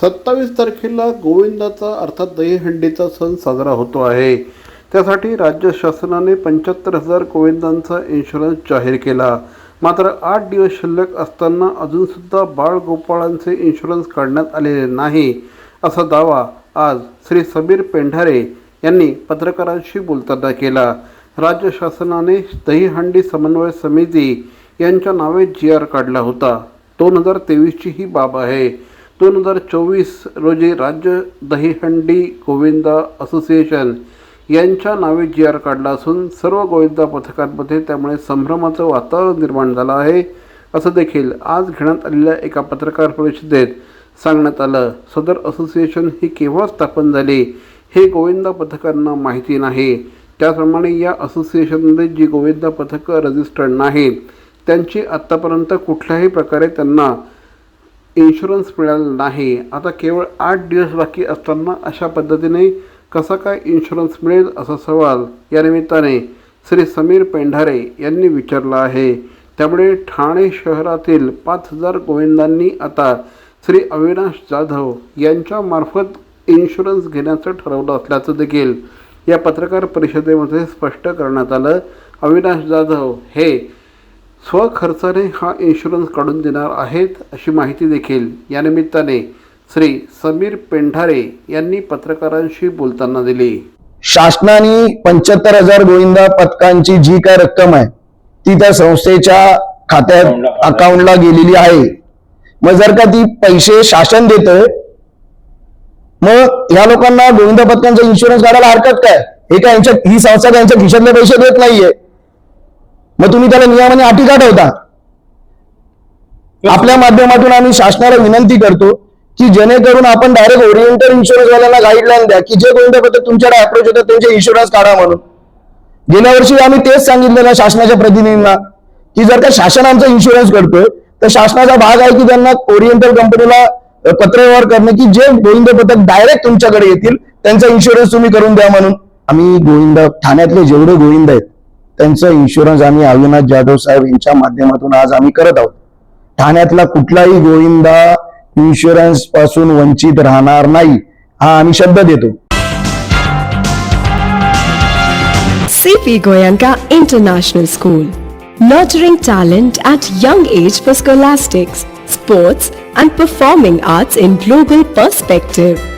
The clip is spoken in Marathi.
सत्तावीस तारखेला गोविंदाचा अर्थात दहीहंडीचा सण साजरा होतो आहे. त्यासाठी राज्य शासनाने पंच्याहत्तर हजार गोविंदांचा इन्शुरन्स जाहीर केला. मात्र आठ दिवस शिल्लक असताना अजूनसुद्धा बाळगोपाळांचे इन्शुरन्स काढण्यात आलेले नाही असा दावा आज श्री समीर पेंढारे यांनी पत्रकारांशी बोलताना केला. राज्य शासनाने दहीहंडी समन्वय समिती यांच्या नावे जी आर काढला होता. दोन हजार तेवीसची ही बाब आहे. दोन हजार चोवीस रोजी राज्य दहीहंडी गोविंदा असोसिएशन यांच्या नावे जी आर काढला असून सर्व गोविंदा पथकांमध्ये त्यामुळे संभ्रमाचं वातावरण निर्माण झालं आहे. असं देखील आज घेण्यात आलेल्या एका पत्रकार परिषदेत सांगण्यात आलं. सदर असोसिएशन ही केव्हा स्थापन झाली हे गोविंदा पथकांना माहिती नाही. त्याचप्रमाणे या असोसिएशनमध्ये जी गोविंदा पथकं रजिस्टर्ड नाहीत त्यांची आत्तापर्यंत कुठल्याही प्रकारे त्यांना इन्शुरन्स मिळाला नाही. आता केवळ आठ दिवस बाकी असताना अशा पद्धतीने कसा काय इन्शुरन्स मिळेल असा सवाल या निमित्ताने श्री समीर पेंढारे यांनी विचारला आहे. त्यामुळे ठाणे शहरातील पाच हजार गोविंदांनी आता श्री अविनाश जाधव यांच्यामार्फत इन्शुरन्स घेण्याचं ठरवलं असल्याचं देखील या पत्रकार परिषदेमध्ये स्पष्ट करण्यात आलं. अविनाश जाधव हे स्वखर्चाने हा इन्शुरन्स काढून देणार आहेत अशी माहिती देखील या निमित्ताने श्री समीर पेंढारे यांनी पत्रकारांशी बोलताना दिली. शासनाने पंच्याहत्तर हजार गोविंदा पथकांची जी काय रक्कम आहे ती त्या संस्थेच्या खात्यात अकाउंटला गेलेली आहे. मग जर का ती पैसे शासन देत मग या लोकांना गोविंदा पथकांचा इन्शुरन्स काढायला हरकत काय? हे काय यांच्या ही संस्था त्यांच्या खिशातले पैसे देत नाहीये. मग तुम्ही त्याला नियमाने अटी काढवता आपल्या माध्यमातून आम्ही शासनाला विनंती करतो की जेणेकरून आपण डायरेक्ट ओरिएंटल इन्शुरन्स वाल्यांना गाईडलाईन द्या की जे गोविंदा पथक तुमच्याकडे अप्रोच होतात त्यांचे इन्शुरन्स काढा म्हणून. गेल्या वर्षी आम्ही तेच सांगितलेलं शासनाच्या प्रतिनिधींना की जर का शासन आमचा इन्शुरन्स करतोय तर शासनाचा भाग आहे की त्यांना ओरिएंटल कंपनीला पत्रव्यवहार करणं की जे गोविंद पथक डायरेक्ट तुमच्याकडे येतील त्यांचा इन्शुरन्स तुम्ही करून द्या म्हणून. आम्ही गोविंद ठाण्यातले जेवढे गोविंद आहेत त्यांचा इन्शुरन्स आम्ही अविनाश जाधव साहेब यांच्या माध्यमातून आज आम्ही करत आहोत. ठाण्यातला कुठलाही गोविंदा इन्शुरन्सपासून वंचित राहणार नाही हा आम्ही शब्द देतो. CP Goenka international school nurturing talent at young age for scholastics sports and performing arts in global perspective